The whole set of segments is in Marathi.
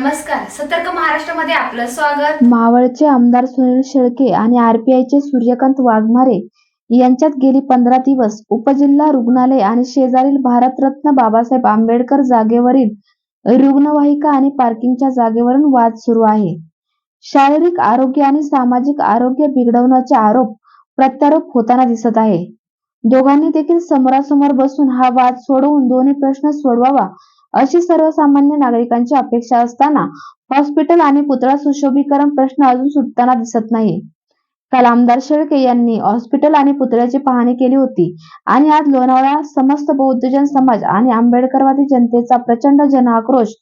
नमस्कार. सतर्क महाराष्ट्रामध्ये आपलं स्वागत. मावळचे आमदार सुनील शेळके आणि आरपीआयचे सूर्यकांत वाघमारे यांच्यात गेली पंधरा दिवस उपजिल्हा रुग्णालय आणि शेजारील भारतरत्न बाबासाहेब आंबेडकर जागेवरील रुग्णवाहिका आणि पार्किंगच्या जागेवरून वाद सुरू आहे. शारीरिक आरोग्य आणि सामाजिक आरोग्य बिघडवण्याचे आरोप प्रत्यारोप होताना दिसत आहे. दोघांनी देखील समोरासमोर बसून हा वाद सोडवून दोन्ही प्रश्न सोडवावा अशी सर्वसामान्य नागरिकांची अपेक्षा असताना हॉस्पिटल आणि पुतळा सुशोभीकरण प्रश्न अजून सुटताना दिसत नाही. काल आमदार शेळके यांनी हॉस्पिटल आणि पुतळ्याची पाहणी केली होती आणि आज लोणावळा समस्त बौद्धजन समाज आणि आंबेडकरवादी जनतेचा प्रचंड जनआक्रोश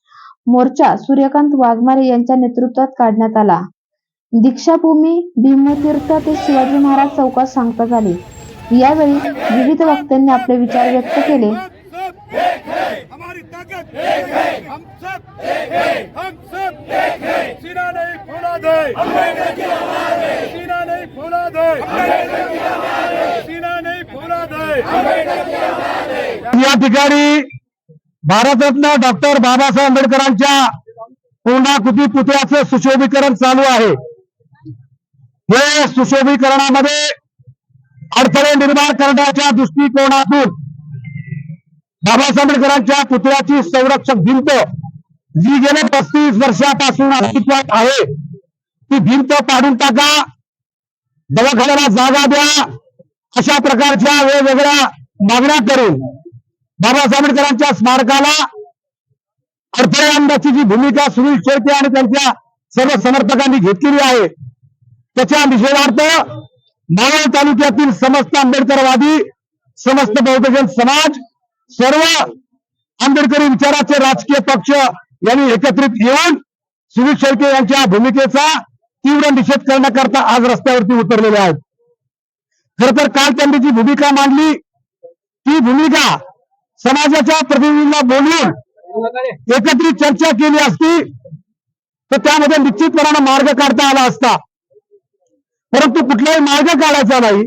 मोर्चा सूर्यकांत वाघमारे यांच्या नेतृत्वात काढण्यात आला. दीक्षाभूमी भीमतीर्थ ते शिवाजी महाराज चौकात सांगता झाली. यावेळी विविध वक्त्यांनी आपले विचार व्यक्त केले. ताकत एक है हम सब एक है हम सब एक है सीना नहीं फूला दे। अम्बेडकर की आवाज है सीना नहीं फूला दे। अम्बेडकर की आवाज है सीना नहीं फूला दे। अम्बेडकर की आवाज है या ठिकाणी भारतरत्न डॉक्टर बाबासाहेब आंबेडकरांच्या पूर्णाकृती पुतळ्याचं सुशोभीकरण चालू आहे. हे सुशोभीकरणामध्ये अडथळे निर्माण करण्याच्या दृष्टिकोनातून बाबासाहेब आंबेडकरांच्या पुतळ्याची संरक्षक भिंत जी गेल्या पस्तीस वर्षापासून अस्तित्वात आहे. ती भिंत पाडून टाका. दवाखान्याला जागा द्या. अशा प्रकारच्या वेगवेगळ्या मागण्या करून बाबासाहेब आंबेडकरांच्या स्मारकाला अडथळे आणण्याची जी भूमिका सुनील शेळके आणि त्यांच्या सर्व समर्थकांनी घेतलेली आहे त्याच्या निषेधार्थ मावळ तालुक्यातील समस्त आंबेडकरवादी समस्त बहुजन समाज सर्व आंबेडकरी विचाराचे राजकीय पक्ष यांनी एकत्रित येऊन सुनील शेळके यांच्या भूमिकेचा तीव्र निषेध करण्याकरता आज रस्त्यावरती उतरलेले आहेत. खर तर काल त्यांनी जी भूमिका मांडली ती भूमिका समाजाच्या प्रतिनिधींना बोलून एकत्रित चर्चा केली असती तर त्यामध्ये निश्चितपणानं मार्ग काढता आला असता. परंतु कुठलाही मार्ग काढायचा नाही.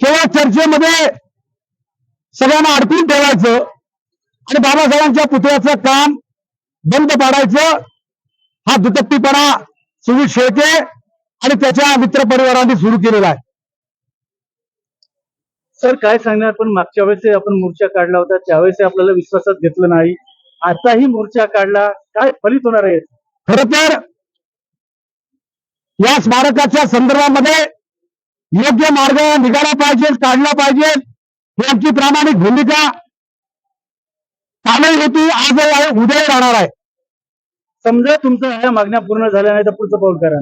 केवळ चर्चेमध्ये सगळ्यांना अडकून ठेवायचं आणि बाबासाहेबांच्या पुतळ्याचं काम बंद पाडायचं. हा दुटप्पीपणा सुनील शेळके आणि त्याच्या मित्रपरिवारांनी सुरू केलेला आहे. सर काय सांगणार? पण मागच्या वेळेस आपण मोर्चा काढला होता. त्यावेळेस आपल्याला विश्वासात घेतलं नाही. आताही मोर्चा काढला. काय फलित होणार आहे? खर तर या स्मारकाच्या संदर्भामध्ये योग्य मार्ग निघाला पाहिजे काढला पाहिजे. ही आमची प्रामाणिक भूमिका कालही होती आजही आहे उद्याही राहणार आहे. समजा तुमच्या ह्या मागण्या पूर्ण झाल्या नाही तर पुढचं पाऊल करा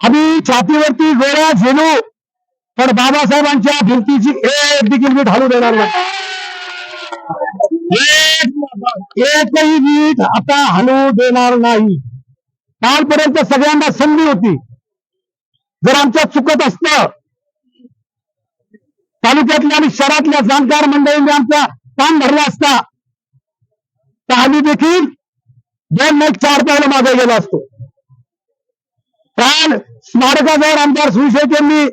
आम्ही छातीवरती गोळ्या झेलू पण बाबासाहेबांच्या भिंतीची एक देखील वीट हलू देणार नाही. एक- एकही वीट आता हलू देणार नाही. कालपर्यंत सगळ्यांना संधी होती. जर आमच्या चुकत असतं तालुक्यातल्या आणि शहरातल्या जाणकार मंडळींनी आमचा काम भरला असता. तर आम्ही देखील दोन नाही चार पावलं मागे गेलो असतो. काल स्मारकाजवळ आमदार सुशेख यांनी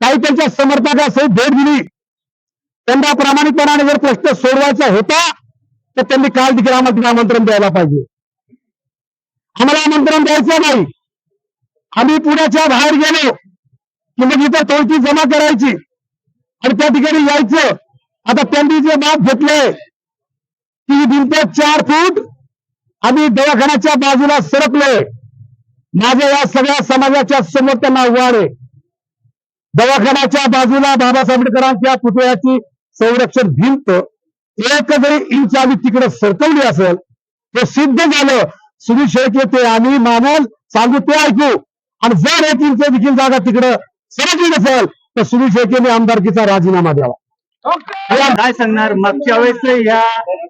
काही त्यांच्या समर्थकासहित भेट दिली. त्यांना प्रामाणिकपणाने जर प्रश्न सोडवायचा होता तर त्यांनी काल देखील आम्हाला आमंत्रण द्यायला पाहिजे. आम्हाला आमंत्रण द्यायचं नाही. आम्ही पुण्याच्या बाहेर गेलो की मग इथं तोडकी जमा करायची. आणि त्या ठिकाणी यायचं. आता त्यांनी जे माप घेतलंय ती भिंत चार फूट आम्ही दवाखान्याच्या बाजूला सरकलोय. माझ्या या सगळ्या समाजाच्या समोर त्यांना आव्हान आहे. दवाखान्याच्या बाजूला बाबासाहेब आंबेडकरांच्या पुतळ्याची संरक्षण भिंत एक जरी इंच आम्ही तिकडे सरकवली असेल ते सिद्ध झालं. सुनील शेळके ते आम्ही मानल सांगू ते ऐकू. आणि जर एक इंच देखील जागा तिकडं सरकली नसेल तर सुनील शेळकेने आमदारकीचा राजीनामा द्यावा. काय सांगणार? मागच्या वेळेस या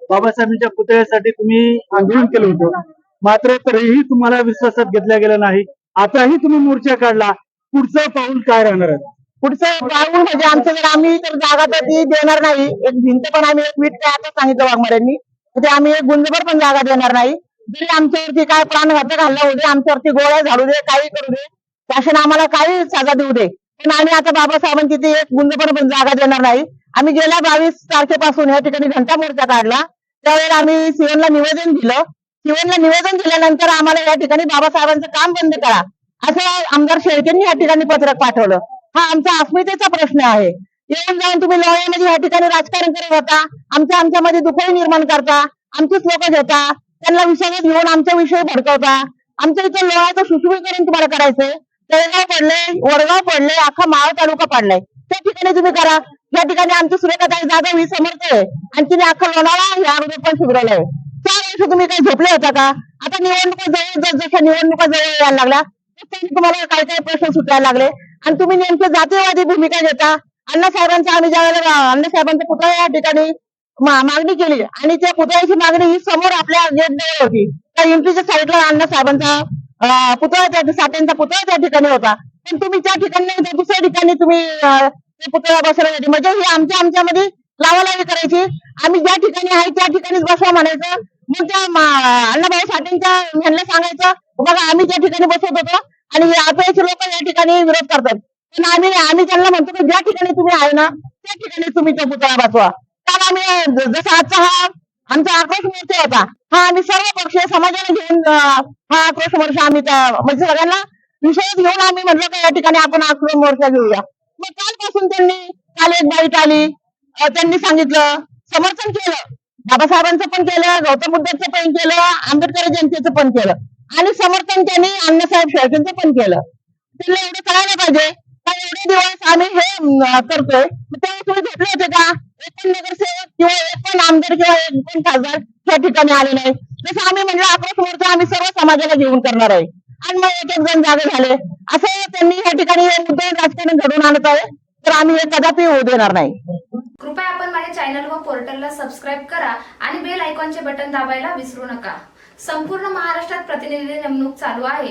बाबासाहेबांच्या पुतळ्यासाठी तुम्ही आंदोलन केलं होतं. मात्र तरीही तुम्हाला विश्वासात घेतल्या गेलं नाही. आताही तुम्ही मोर्चा काढला. पुढचं पाऊल काय राहणार आहे? पुढचं पाऊल म्हणजे आमचं जर आम्ही तर जागा तर ती देणार नाही. एक भिंत पण आम्ही एक काय आता सांगितलं वाघमाऱ्यांनी तर ते आम्ही एक गुंजभर पण जागा देणार नाही. जरी आमच्यावरती काय प्राणघातक हल्ला होऊ दे आमच्यावरती गोळ्या झाडू दे काही करू दे शासन आम्हाला काही सजा देऊ दे. पण आम्ही आता बाबासाहेबांची ती एक गुंजभर पण जागा देणार नाही. आम्ही गेल्या बावीस तारखेपासून या ठिकाणी घंटा मोर्चा काढला. त्यावेळेला आम्ही सीएमला निवेदन दिलं. सीएमला निवेदन दिल्यानंतर आम्हाला या ठिकाणी बाबासाहेबांचं काम बंद करा. असं आमदार शेळकेंनी या ठिकाणी पत्रक पाठवलं. हा आमचा अस्मितेचा प्रश्न आहे. येऊन जाऊन तुम्ही लोह्यामध्ये या ठिकाणी राजकारण करत होता. आमच्या आमच्यामध्ये दुखाई निर्माण करता. आमचीच लोक घेता. त्यांना विषयात घेऊन आमच्या विषयी भडकवता. आमच्या इथं लोह्याचं सुशुभीकरण तुम्हाला करायचंय. तळेगाव पडले वडगाव पडले अख्खा माळ तालुका पडलाय. त्या ठिकाणी तुम्ही करा. या ठिकाणी आमची सुरेखाताई जाधव ही समर्थ आहे. आणि तिने अख्खा लोणावळा या अगोदर पण शिबिराला आहे. चार वर्ष तुम्ही काही झोपले होता का? आता निवडणुका जवळ जस जशा निवडणुका जवळ यायला लागल्या तुम्हाला काय काय प्रश्न सुटायला लागले. आणि तुम्ही नेमके जातीयवादी भूमिका घेता. अण्णासाहेबांचा आम्ही ज्यावेळेला अण्णासाहेबांचा पुतळा या ठिकाणी मागणी केली. आणि त्या पुतळ्याची मागणी ही समोर आपल्या गेट जवळ होती. त्या एंट्रीच्या साईडला अण्णासाहेबांचा पुतळा त्या साठ्यांचा पुतळा त्या ठिकाणी होता. पण तुम्ही त्या ठिकाणी नाही दुसऱ्या ठिकाणी तुम्ही ते पुतळा बसवण्यासाठी म्हणजे ही आमच्या आमच्यामध्ये लावालावी करायची. आम्ही ज्या ठिकाणी आहे त्या ठिकाणीच बसवा म्हणायचं. मग त्या अण्णाभाऊ साठेंच्या ह्यांना सांगायचं बघा आम्ही ज्या ठिकाणी बसवत होतो आणि हे आताचे लोक या ठिकाणी विरोध करतात. पण आम्ही आम्ही त्यांना म्हणतो की ज्या ठिकाणी तुम्ही आहे ना त्या ठिकाणी तुम्ही त्या पुतळा बसवा. कारण आम्ही जसा आजचा हा आमचा आक्रोश मोर्चा होता. हा आम्ही सर्व पक्ष समाजाने घेऊन हा आक्रोश मोर्चा आम्ही म्हणजे सगळ्यांना विषयात घेऊन आम्ही म्हटलं की या ठिकाणी आपण आक्रोश मोर्चा घेऊया. मग कालपासून त्यांनी काल एक बाईट आली. त्यांनी सांगितलं समर्थन केलं. बाबासाहेबांचं पण केलं गौतम बुद्धांचं पण केलं आंबेडकर जयंतीचं पण केलं. आणि समर्थन त्यांनी अण्णासाहेब शेळकेंचं पण केलं. त्यांना एवढं कळायला पाहिजे एवढे दिवस आम्ही हे करतोय. मग तेव्हा तुम्ही भेटले होते का? एक पण नगरसेवक किंवा एक पण आमदार किंवा एक पण खासदार त्या ठिकाणी आले नाही. जसं आम्ही म्हणजे आक्रोश मोर्चा आम्ही सर्व समाजाला घेऊन करणार आहे. आणि मग एक एक जण जागे झाले. असं त्यांनी या ठिकाणी मुद्दे राजकारण घडवून आणत आहे. तर आम्ही हे कदापि होऊ देणार नाही. कृपया आपण माझ्या चॅनल व पोर्टलला सबस्क्राईब करा आणि बेल आयकॉनचे बटन दाबायला विसरू नका. संपूर्ण महाराष्ट्रात प्रतिनिधी नेमणूक चालू आहे.